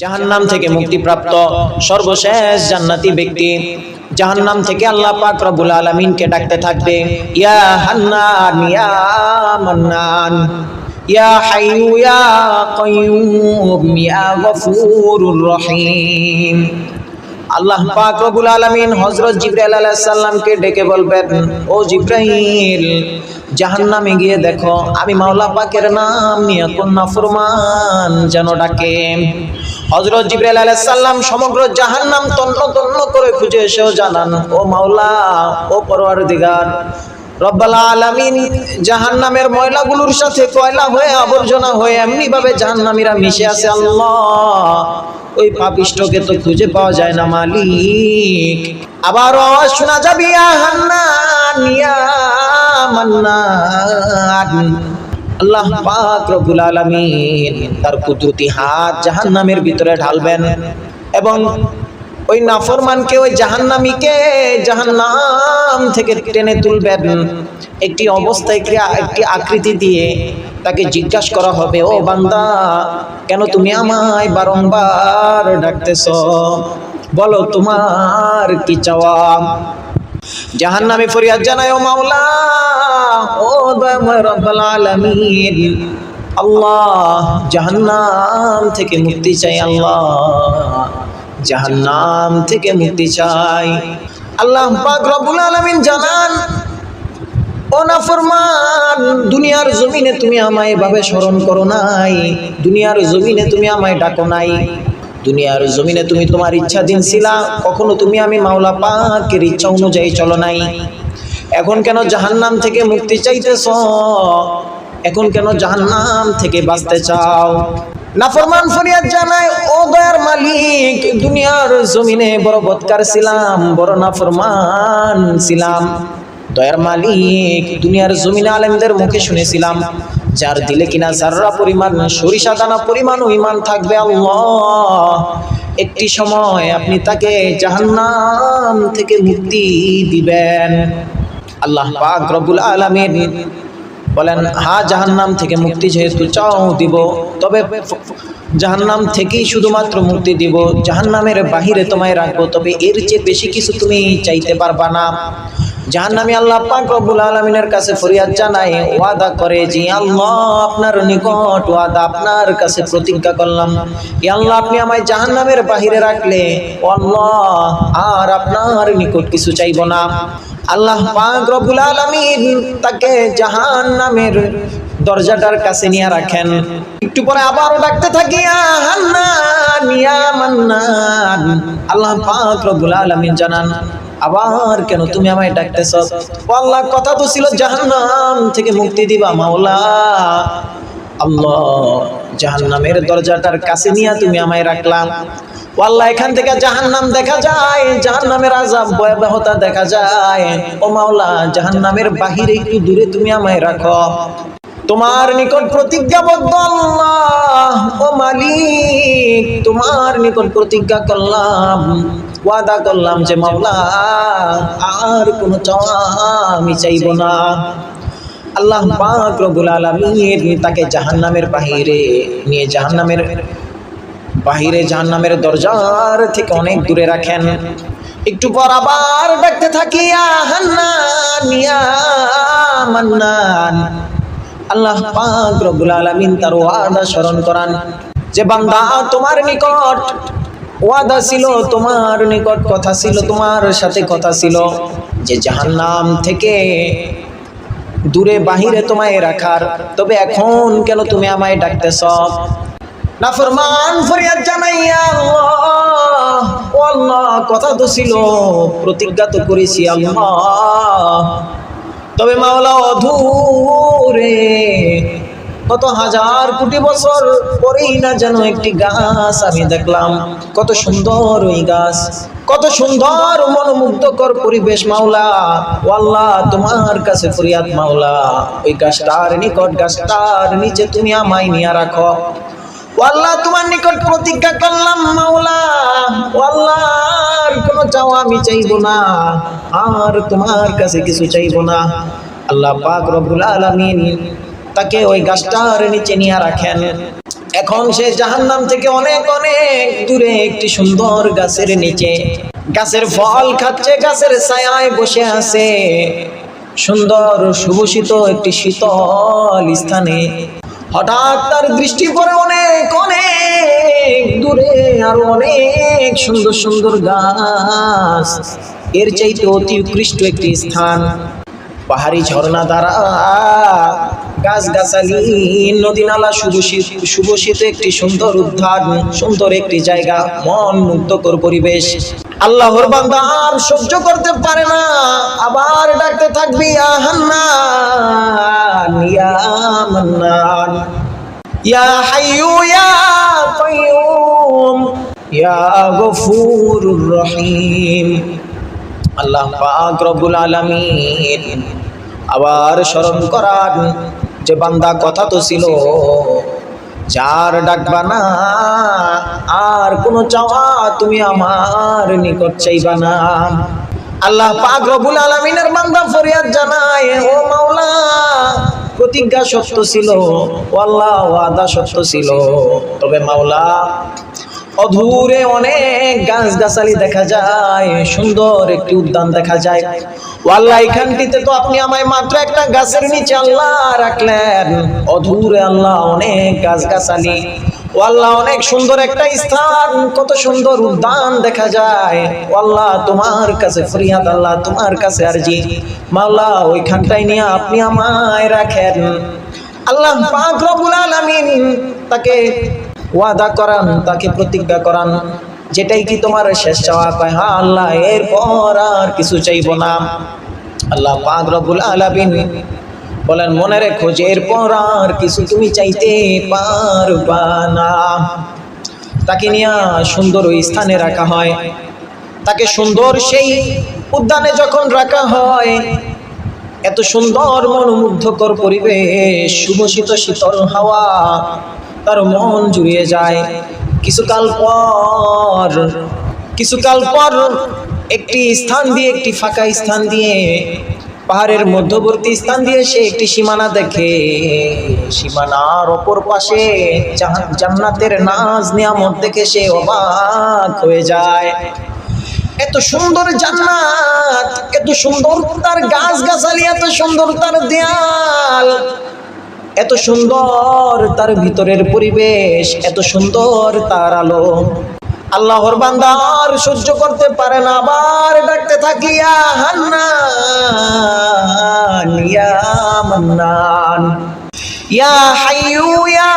জাহান্নাম থেকে মুক্তিপ্রাপ্ত সর্বশেষ জান্নাতি ব্যক্তি জাহান্নাম থেকে আল্লাহ পাক রব্বুল আলামিনকে ডাকতে থাকবে ইয়া হান্নান ইয়া মান্নান ইয়া হাইয়ু ইয়া কাইয়ুম ইয়া গফুরুর রহিম। আল্লাহ পাক রব্বুল আলামিন হযরত জিবরাইল আলাইহিস সালামকে ডেকে বলবেন ও জিবরাইল জাহান্নামে গিয়ে দেখো আমি মাওলা পাকের নাম নিয়ে কোন নাফরমান যেন ডাকে। হযরত জিবরাইল আলাইহিস সালাম সমগ্র জাহান্নাম তন্ন তন্ন করে খুঁজে এসেও জানান, ও মাওলা, ও পরওয়ারদিগার, রব্বাল আলামিন, জাহান্নামের ময়লাগুলোর সাথে কয়লা হয়ে আবর্জনা হয়ে এমনি ভাবে জাহান্নামীরা মিশে আছে, আল্লাহ। ওই পাপিষ্টকে তো খুঁজে পাওয়া যায় না, মালিক। আবার আওয়াজ শোনা যাবে হান্নান, ইয়া মান্নান। আল্লাহ পাক রব্বুল আলামিন তার কুদরতি হাত জাহান্নামের ভিতরে ঢালবেন এবং ওই নাফরমানকে, ওই জাহান্নামীকে জাহান্নাম থেকে টেনে তুলবেন। একটি অবস্থায় একটি আকৃতি দিয়ে তাকে জিজ্ঞাসা করা হবে, ও বান্দা, কেন তুমি আমায় বারংবার ডাকতেছ? বলো তোমার কি চাওয়া? জাহান নামে ফরিয়াদ জানায়, ও মাওলা আল্লাহ জাহান্নাম থেকে মুক্তি চাই, আল্লাহ জাহান্নাম থেকে মুক্তি চাই। আল্লাহ পাক রব্বুল আলামিন জানান, ও নাফরমান, দুনিয়ার জমিনে তুমি আমায় এভাবে স্মরণ করো নাই। দুনিয়ার জমিনে তুমি আমায় ডাকো নাই। দুনিয়ার জমিনে তুমি তোমার ইচ্ছা দিন ছিলা কখনো তুমি আমি মাওলা পাকের ইচ্ছা অনুযায়ী চলো নাই। এখন কেন জাহান্নাম থেকে মুক্তি চাইতেছ? এখন কেন জাহান্নাম থেকে বাঁচতে চাও? নাফরমান ফরিয়াদ জানায়, ও দয়ার মালিক, দুনিয়ার জমিনে বড় বৎকার ছিলাম, বড় নাফরমান ছিলাম। দয়ার মালিক, দুনিয়ার জমিনে আলেমদের মুখে শুনেছিলাম, যার দিলে কিনা যাররা পরিমাণ সরিষা দানা, পরিমাণ ইমান থাকবে আল্লাহ। একটি সময় আপনি তাকে জাহান্নাম থেকে মুক্তি দিবেন। আল্লাহ পাক রব্বুল আলামিন বলেন, হা জাহান্নাম থেকে মুক্তি যেহেতু চাও, দিব। তবে জাহান্নাম থেকেই শুধুমাত্র মুক্তি দিব। জাহান্নামের বাহিরে তোমায় রাখব। তবে এর চেয়ে বেশি কিছু তুমি চাইতে পারবা না। জাহান্নামী আল্লাহ পাক রব্বুল আলামিনের কাছে ফরিয়াদ জানায়, ওয়াদা করে যে, আল্লাহ আপনার নিকট ওয়াদা, আপনার কাছে প্রতিজ্ঞা করলাম। ই আল্লাহ, আপনি আমায় জাহান্নামের বাহিরে রাখলে আল্লাহ, আর আপনার নিকট কিছু চাইব না। আল্লাহ পাক রব্বুল আলামিন তাকে জাহান্নামের দরজাটার কাছে নিয়ে রাখেন। একটু পরে আবারও ডাকতে থাকি আল্লাহ পাক রব্বুল আলামিন জানান, আবার কেন তুমি আমায় ডাকতেছ? আল্লাহ, কথা তো ছিল জাহান্নাম থেকে মুক্তি দিবা, মাওলা। আল্লাহ, জাহান্নামের দরজাটার কাছে নিয়ে তুমি আমায় রাখলাম আল্লাহ এখান থেকে জাহান্নাম দেখা যায়, জাহান্নামের আজাব ভয়াবহতা দেখা যায়। ও মাওলা, জাহান্নামের বাহিরে একটু দূরে তুমি আমায় রাখো। তোমার নিকট প্রতিজ্ঞাবদ্ধ আল্লাহ, ও মালিক, তোমার নিকট প্রতিজ্ঞা করলাম, ওয়াদা করলাম যে মাওলা, আর কোনো চাওয়া আমি চাইব না। আল্লাহ পাক রব্বুল আলামিন তাকে জাহান্নামের বাহিরে নিয়ে জাহান্নামের বাহিরে জাহান্নামের দরজার থেকে অনেক দূরে রাখেন। একটু পর আবার ডাকতে থাকি মান্নান। আল্লাহ পাক রব্বুল আলামিন তার ওয়াদা স্মরণ করান যে, বান্দা, তোমার নিকট ওয়াদা ছিল, তোমার নিকট কথা ছিল, তোমার সাথে কথা ছিল। যে, জাহান্নাম থেকে দূরে বাহিরে তোমায় রাখার, তবে এখন কেন তুমি আমায় ডাকতেছ? নাফরমান ফরিয়াদ জানাইয়া আল্লাহ। ও আল্লাহ, কথা তো ছিল, প্রতিজ্ঞা তো করেছি আল্লাহ। তবে মাওলা অধুরে, কত হাজার কোটি বছর পরেই না যেন একটি গাছ আমি দেখলাম। কত সুন্দর ওই গাছ, কত সুন্দর মনোমুগ্ধকর পরিবেশ মাওলা। ও আল্লাহ, তোমার কাছে ফরিয়াদ মাওলা। ওই গাছটার নিকট, গাছটার নিচে তুমি আমায় নিয়ে রাখো। আল্লাহ, তোমার নিকট প্রতিজ্ঞা করলাম মাওলা। ও আল্লাহ, আর কোনো চাওয়া আমি চাইব না। আর তোমার কাছে কিছু চাইব না। আল্লাহ পাক রব্বুল আলামিন তাকে ওই গাছটার নিচে নিয়ে রাখেন। এখন সে জাহান্নাম থেকে অনেক অনেক দূরে একটি সুন্দর গাছের নিচে। গাছের ফল খাচ্ছে, গাছের ছায়ায় বসে আছে। সুন্দর সুভূষিত একটি শীতল স্থানে। হঠাৎ তার দৃষ্টি পড়ে অনেক অনেক দূরে আরও অনেক সুন্দর সুন্দর গাছ। এর চাইতে অতি উৎকৃষ্ট একটি স্থান। পাহাড়ি ঝর্ণা দ্বারা গাছ গাছালি নদী নালা সুবসিত একটি সুন্দর উদ্যান, সুন্দর একটি জায়গা, মন মুগ্ধকর পরিবেশ। আল্লাহর বান্দা আর সহ্য করতে পারে না। আবার ডাকতে থাকবি আহান্নান ইয়া মান্নান। ইয়া ইয়া কাইয়ুম, ইয়া রহিম। আল্লাহ পাক রব্বুল আলামিন আবার স্মরণ করান যে বান্দা কথা তো ছিল। যার ডাকবা না আর কোনো চাওয়া তুমি আমার নিকট চাইবা না। আল্লাহ পাক রবুল আলামিনের বান্দা ফরিয়াদ জানায়, ও মাওলা, প্রতিজ্ঞা সত্য ছিল ও আল্লাহ ওয়াদা সত্য ছিল। তবে মাওলা অধুরে অনেক গাছ গাছালি দেখা যায়, সুন্দর একটি উদ্যান দেখা যায়। আল্লাহ এখানটিতে তো আপনি আমায় মাত্র একটা গাছের নিচে আল্লাহ রাখলেন। অধুরে আল্লাহ অনেক গাছ গাছালি আল্লাহ অনেক সুন্দর একটা স্থান, কত সুন্দর উদ্যান দেখা যায়। আল্লাহ তোমার কাছে ফরিয়াদ, আল্লাহ তোমার কাছে আরজি। মাওলা ওইখানটাই নিয়ে আপনি আমায় রাখেন। আল্লাহ পাক রব্বুল আলামিন তাকে ওয়াদা করান, তাকে প্রতিজ্ঞা করান, যেটাই কি তোমার শেষ চাওয়া কয় হ্যাঁ আল্লাহ, এরপর আর কিছু চাইব না। আল্লাহ পাক রব্বুল আলামিন বলেন, মনে রেখো যে এরপর আর কিছু তুমি চাইতে পারবা না। তাকে নিয়ে সুন্দর ওই স্থানে রাখা হয়। তাকে সুন্দর সেই উদ্যানে যখন রাখা হয়, এত সুন্দর মনোমুগ্ধকর পরিবেশ শুভশীত শীতল হাওয়া তার মন জুড়িয়ে যায়। কিছুকাল পর কিছুকাল পর একটি স্থান দিয়ে, একটি ফাঁকা স্থান দিয়ে, পাহাড়ের মধ্যবর্তী স্থান দিয়ে সে একটি সীমানা দেখে। সীমানার অপর পাশে জান্নাতের নাজ নিয়ামত দেখে সে অবাক হয়ে যায়। এত সুন্দর জান্নাত, এত সুন্দর তার গাছ গাছালি এত সুন্দর তার দেয়াল। এত সুন্দর তার ভিতরের পরিবেশ, এত সুন্দর তার আলো। আল্লাহর বান্দার সহ্য করতে পারে না, আবার ডাকতে থাকি হান্নান, ইয়া ইয়া হাইয়ু, ইয়া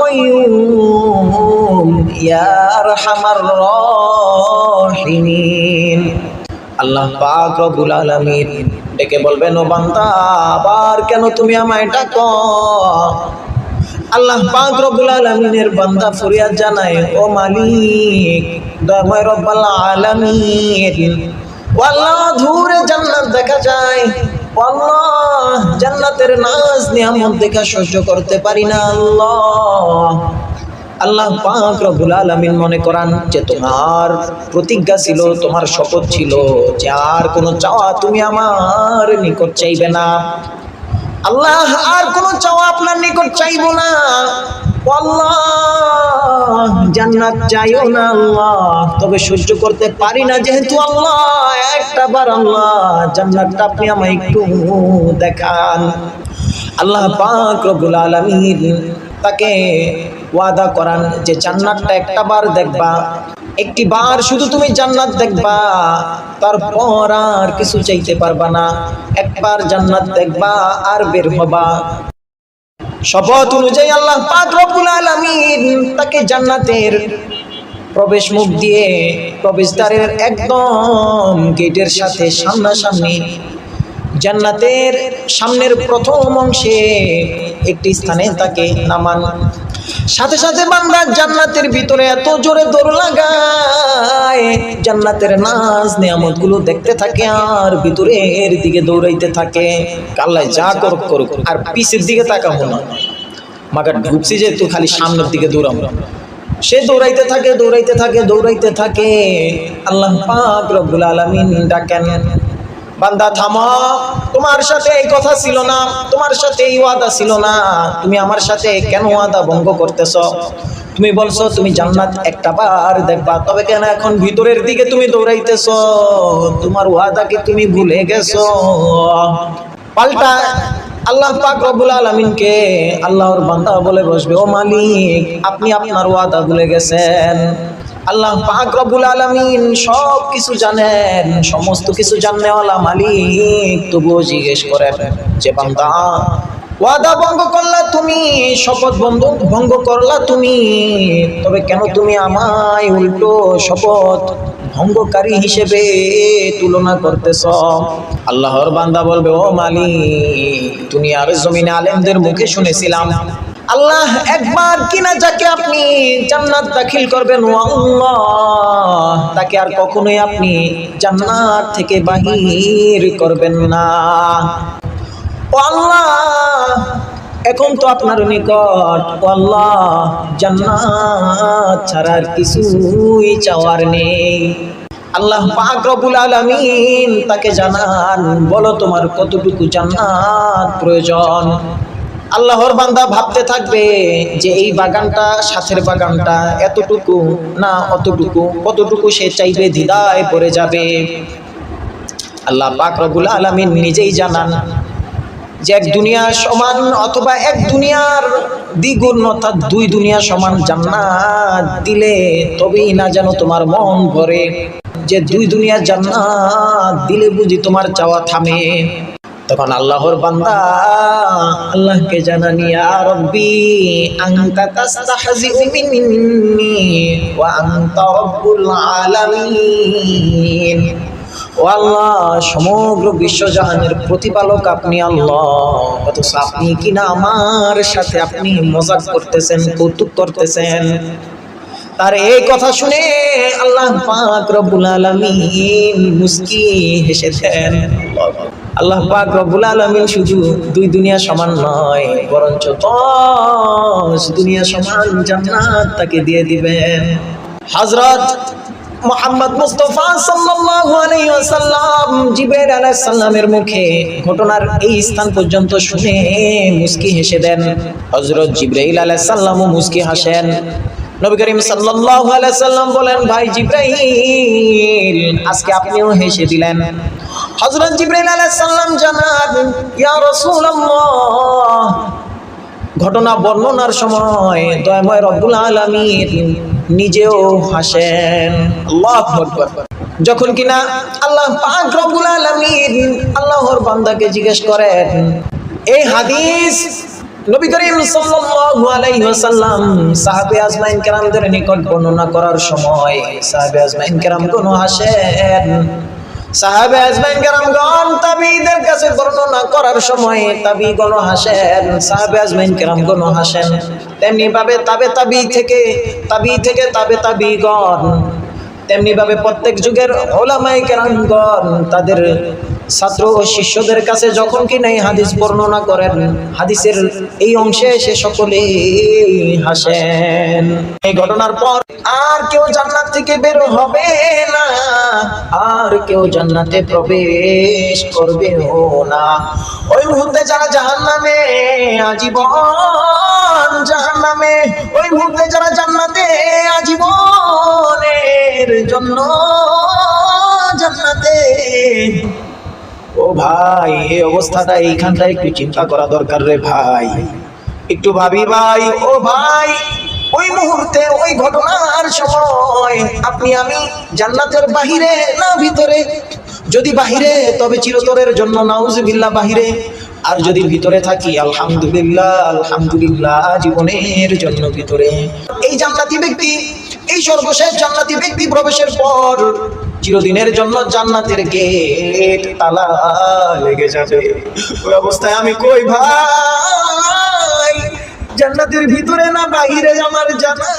কাইয়ুম, ইয়া আরহামার রাহিমিন। আল্লাহ পাক রব্বুল আলামিন ডেকে বলবেন, ও বান্দা, আবার কেন তুমি আমায় ডাকো? আল্লাহ পাক রব্বুল আলামিনের বান্দা ফরিয়াদ জানায়, ও মালিক, দয়াময় রব্বুল আলামিন। আল্লাহ ধুরে জান্নাত দেখা যায়। আল্লাহ, জান্নাতের নাজ নিয়ামত দেখা সহ্য করতে পারি না, আল্লাহ। আল্লাহ পাক রব্বুল আলামিন মনে করান যে তোমার প্রতিজ্ঞা ছিল, তোমার শপথ ছিল যে আর কোনো চাওয়া তুমি আমার নিকট চাইবে না। আল্লাহ আর কোনো চাওয়া আপনার নিকট চাইব না। আল্লাহ না আল্লাহ, তবে করতে পারি না। যেহেতু আল্লাহ একটা আল্লাহ আপনি আমায় দেখান। আল্লাহ তাকে ওয়াদা করান যে জান্নাতটা একটা বার দেখবা, একটি বার শুধু তুমি জান্নাত দেখবা, তারপর আর কিছু চাইতে পারবা না। একবার জান্নাত দেখবা, আর বের হবা। শপথ অনুযায়ী আল্লাহ পাক রব্বুল আলামিন তাকে জান্নাতের প্রবেশ মুখ দিয়ে প্রবেশদ্বারের একদম গেটের সাথে সামনাসামনি জান্নাতের সামনের প্রথম অংশে একটি স্থানে তাকে নামান সাথে সাথে বান্দা জান্নাতের ভিতরে এত জোরে দৌড় লাগায়, জান্নাতের নাজ নিয়ামতগুলো দেখতে থাকে আর ভিতরের দিকে দৌড়াইতে থাকে। কাল্লায় যা করুক করুক, আর পিছের দিকে তাকাবো না। মাগার ঢুকছি যে তুই খালি সামনের দিকে দৌড়াবো। সে দৌড়াইতে থাকে দৌড়াইতে থাকে দৌড়াইতে থাকে। আল্লাহ পাক রব্বুল আলামিন ডাকেন বান্দা, থামো। তোমার সাথে এই কথা ছিল না, তোমার সাথে এই ওয়াদা ছিল না। তুমি আমার সাথে কেন ওয়াদা ভঙ্গ করতেছ? তুমি বলছো, তুমি জান্নাত একটা বার দেখবা, তবে কেন এখন ভিতরের দিকে তুমি দৌড়াইতেছ? তোমার ওয়াদাকে তুমি ভুলে গেছো? পাল্টা। আল্লাহ পাক রব্বুল আলামিনকে আল্লাহর বান্দা বলে বসবে, ও মালিক, আপনি আপনার ওয়াদা ভুলে গেছেন। আল্লাহ পাক রব্বুল আলামিন সব কিছু জানেন, সমস্ত কিছু জাননেওয়ালা মালিক, তবুও জিজ্ঞেস করেন, যে বান্দা, ওয়াদা ভঙ্গ করলা তুমি, শপথ বন্ধ ভঙ্গ করলা তুমি, তবে কেন তুমি আমায় উল্টো শপথ ভঙ্গকারী হিসেবে তুলনা করতেছ? আল্লাহর বান্দা বলবে, ও মালিক দুনিয়ার জমিনে আলেমদের মুখে শুনেছিলাম আল্লাহ একবার কিনা যাকে আপনি জান্নাত দাখিল করবেন তাকে আর কখনোই আপনি জান্নাত থেকে বাহির করবেন না। আল্লাহ এখন তো আপনার নিকট আল্লাহ জান্নাত ছাড়া আর কিছুই চাওয়ার নেই। আল্লাহ পাক আলামিন তাকে জানান, বলো তোমার কতটুকু জান্নাত প্রয়োজন? আল্লাহর বান্দা ভাবতে থাকবে যে এই বাগানটা, সাথের বাগানটা এতটুকু না অতটুকু? কতটুকু সে চাইবে দ্বিধায় পড়ে যাবে? আল্লাহ পাক রব্বুল আলামিন নিজেই জানান যে এক দুনিয়া সমান অথবা এক দুনিয়ার দ্বিগুণ অর্থাৎ দুই দুনিয়া সমান জান্নাত দিলে তবেই না যেন তোমার মন ভরে। যে দুই দুনিয়া জান্নাত দিলে বুঝি তোমার চাওয়া থামে। তখন আল্লাহর বান্দা আল্লাহকে জানানি রব্বি, আনতা তাস্তাহজিউ মিন্নি ওয়া আনতা রব্বুল আলামিন। ও আল্লাহ, সমগ্র বিশ্বজাহানের প্রতিপালক আপনি আল্লাহ। অথচ আপনি কিনা আমার সাথে আপনি মজাক করতেছেন, কৌতুক করতেছেন। তার এই কথা শুনে আল্লাহ পাক রব্বুল আলামিন মুস্কি হেসে দেন। আল্লাহ পাক রব্বুল আলামিন শুধু দুই দুনিয়া সমান নয়, বরঞ্চ দশ দুনিয়া সমান জান্নাত তাকে দিয়ে দিবেন। হযরত মোহাম্মদ মুস্তফা সাল্লাল্লাহু আলাইহি ওয়াসাল্লাম জিবরাইল আলাইহিস সালামের মুখে ঘটনার এই স্থান পর্যন্ত শুনে মুস্কি হেসে দেন। হযরত জিবরাইল আলাইহিস সালামও মুস্কি হাসেন। নবী করিম সাল্লাল্লাহু আলাইহি সাল্লাম বলেন, ভাই জিবরাইল, আজকে আপনিও হেসে দিলেন। হযরত জিবরাইল আলাইহিস সালাম জানান ইয়া রাসূলুল্লাহ। ঘটনা বর্ণনার সময় দয়াময় রব্বুল আলামিন নিজেও হাসেন। আল্লাহু আকবার। যখন কিনা আল্লাহ পাক রব্বুল আলামিন আল্লাহর বান্দাকে জিজ্ঞেস করেন, এই হাদিস নবী করিম সাল্লাল্লাহু আলাইহি ওয়াসাল্লাম সাহাবে আজমাইন কেরামদের নিকট বর্ণনা করার সময় সাহাবে আজমাইন কেরাম কোন হাসেন? তাবিদের কাছে করার সময় হাসেন, সাহাবে আজমাইন কেরামগণ হাসেন। তেমনি ভাবে তাবে তাবি থেকে তাবি থেকে তাবে প্রত্যেক যুগের ওলামাই কেরামগণ তাদের ছাত্র ও শিষ্যদের কাছে যখন কি নাই হাদিস বর্ণনা করেন, হাদিসের এই অংশে সে সকলে হাসেন। এই ঘটনার পর আর কেউ জান্নাত থেকে বের হবে না, আর কেউ জান্নাতে প্রবেশ করবে না। ওই মুহূর্তে যারা জাহান্নামে আজীবন, জাহান্নামে, ওই মুহূর্তে যারা জান্নাতে আজীবনের জন্য জান্নাতে ও ভাই, এই অবস্থাটা এইখানটা একটু চিন্তা করা দরকার রে ভাই। একটু ভাবি ভাই, ও ভাই, ওই মুহূর্তে, ওই ঘটনার সময় আপনি আমি জান্নাতের বাহিরে না ভিতরে? যদি বাহিরে, তবে চিরতরের জন্য নাউজুবিল্লাহ বাহিরে। আর যদি ভিতরে থাকি, আলহামদুলিল্লাহ আলহামদুলিল্লাহ, জীবনের জন্য ভিতরে। এই জান্নাতি ব্যক্তি, এই সর্বশেষ জান্নাতি ব্যক্তি প্রবেশের পর চিরদিনের জন্য জান্নাতের গেট তালা লেগে যাবে। ওই অবস্থায় আমি কই ভাই? জান্নাতের ভিতরে না বাহিরে আমার জানা?